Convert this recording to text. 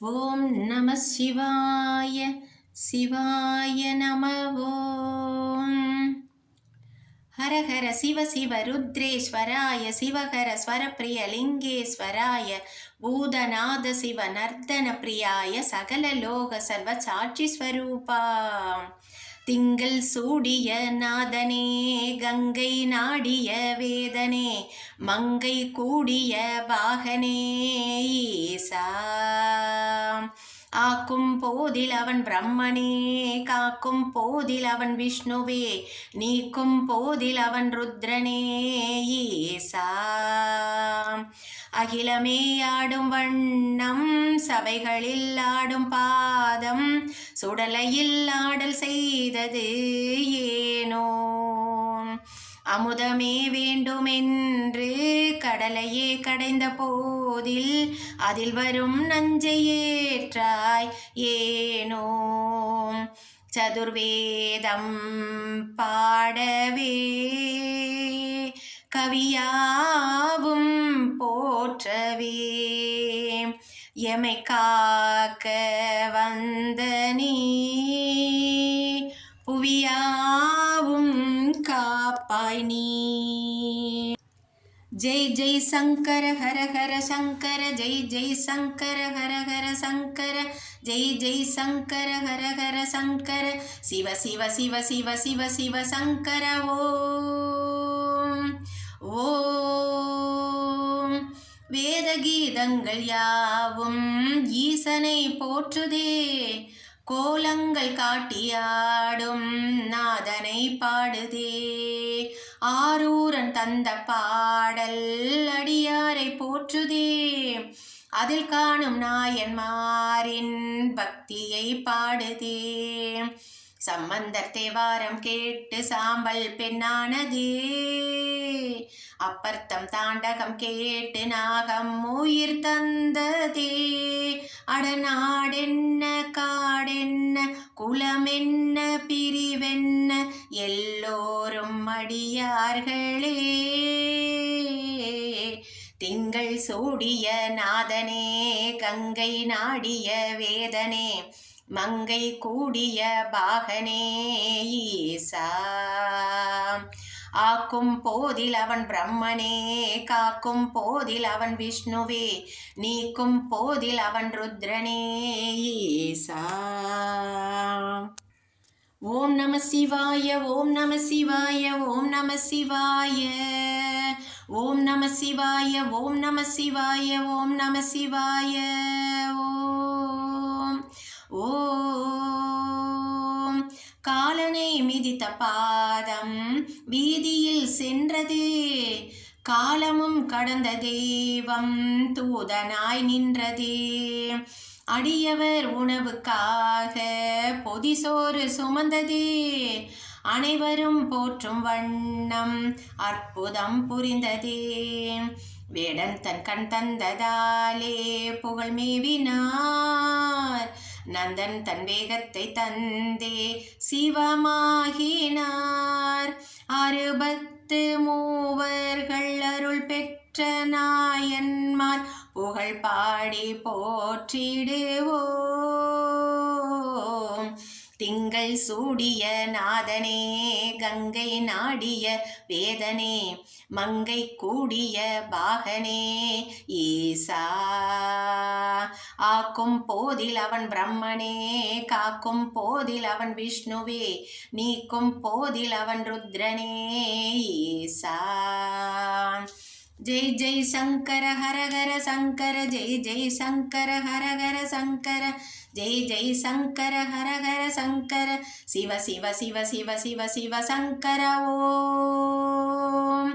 ஓம் நம சிவாய சிவாய நமவோம் ஹரஹர சிவ சிவ ருத்ரேஸ்வராய சிவகர ஸ்வரப்பிரிய லிங்கேஸ்வராய பூதநாத சிவ நர்த்தன பிரியாய சகல லோக சர்வ சாட்சி ஸ்வரூபா. திங்கள் சூடிய நாதனே கங்கை நாடிய வேதனே மங்கை கூடிய பாகனே ஈசா. ஆக்கும் போதில் அவன் பிரம்மனே காக்கும் போதில் அவன் விஷ்ணுவே நீக்கும் போதில் அவன் ருத்ரனே ஈசா. அகிலமே ஆடும் வண்ணம் சபைகளில் ஆடும் பாதம் சுடலையில் ஆடல் செய்தது ஏ அமுதமே வேண்டுமென்று கடலையே கடைந்த போதில் அதில் வரும் நஞ்சை ஏற்றாய் ஏனோ? சதுர்வேதம் பாடவே கவியாவும் போற்றவே. எமை காக்க வந்த நீ புவியா காப்பாய் ஜெய் ஜெய் சங்கர ஹர ஹர சங்கர ஜெய் ஜெய் சங்கர ஹர ஹர சங்கர ஜெய் ஜெய் சங்கர ஹர ஹர சங்கர சிவ சிவ சிவ சிவ சிவ சிவ சங்கர ஓம் ஓம் வேத கீதங்கள் யாவும் ஈசனை போற்றுதே கோலங்கள் காட்டியாடும் நாதனை பாடுதே ஆரூரன் தந்த பாடல் அடியாரை போற்றுதே அதில் காணும் நாயன்மாரின் பக்தியை பாடுதே சம்பந்தர் தேவாரம் கேட்டு சாம்பல் பெண்ணானதே. அப்பர்த்தம் தாண்டகம் கேட்டு நாகம் உயிர் தந்ததே. அடநாடென்ன காடென்ன குலமென்ன பிரிவென்ன எல்லோரும் அடியார்களே. திங்கள் சூடிய நாதனே கங்கை நாடிய வேதனே. மங்கை கூடிய பாகனே ஈசா. ஆக்கும் போதில் அவன் பிரம்மனே காக்கும் போதில் அவன் விஷ்ணுவே நீக்கும் போதில் அவன் ருத்ரனே ஈசா. ஓம் நம சிவாய ஓம் நம சிவாய ஓம் நம சிவாய. ஓம் நம சிவாய ஓம் நம சிவாய ஓம் நம சிவாய. ஓம். காலனை மிதித்த பாதம் வீதியில் சென்றதே. காலமும் கடந்த தெய்வம் தூதனாய் நின்றதே. அடியவர் உணவுக்காக பொதிசோறு சுமந்ததே. அனைவரும் போற்றும் வண்ணம் அற்புதம் புரிந்ததே. வேடன் தன் கண் தந்ததாலே புகழ் மேவினார். நந்தன் தன் வேகத்தை தந்தே சிவமாகினார். அறுபத்து மூவர்கள் அருள் பெற்ற நாயன்மார் புகழ் பாடி போற்றிடுவோம். திங்கள் சூடிய நாதனே கங்கை நாடிய வேதனே மங்கை கூடிய பாகனே ஈசா ஆக்கும் போதில் அவன் பிரம்மனே காக்கும் போதில் அவன் விஷ்ணுவே நீக்கும் போதில் அவன் ருத்ரனே ஈசா ஜெய் ஜெய் சங்கர ஹரஹர சங்கர ஜெய் ஜெய் சங்கர ஹரஹர சங்கர ஜெய் ஜெய் சங்கர ஹரஹர சங்கர சிவ சிவ சிவ சிவ சிவ சிவ சங்கர ஓம்.